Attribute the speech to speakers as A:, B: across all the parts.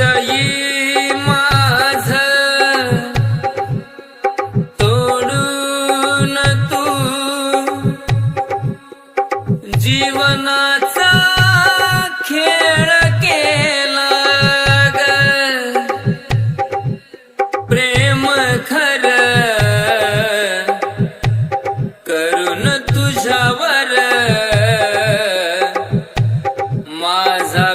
A: हृदयी तू जीवनाचा खेळ केला प्रेम खर माझा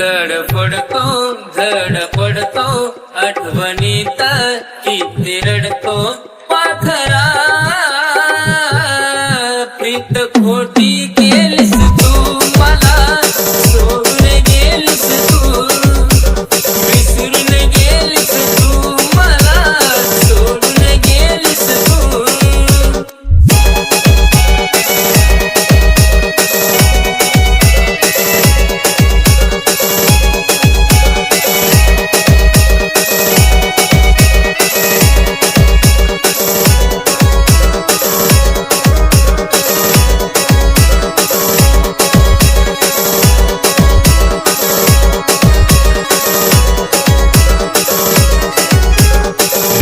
A: तडफडतो झडपडतो आठवणीत किती रडतो. पाखरा प्रीत खोटी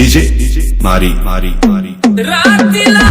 A: डीजे मारी मारी मारी. रातीला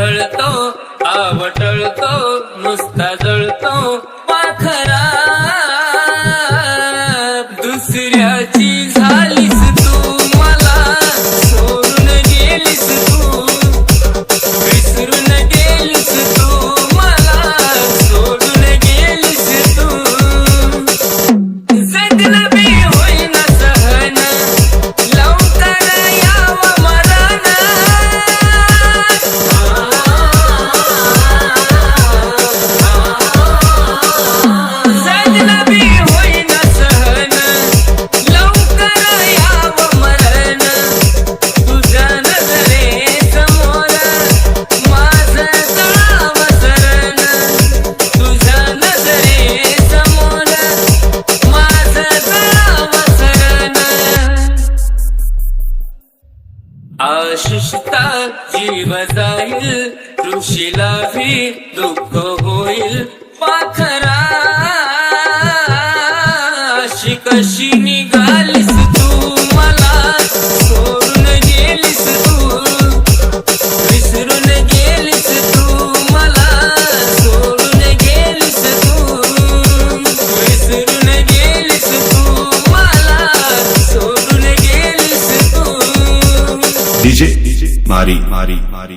A: ढळतो आवटळतो नुसता जळतो. पाखरा जीव जाईल ऋषीला भी दुःख होईल. पाखरा शिकशी
B: मारी मारी मारी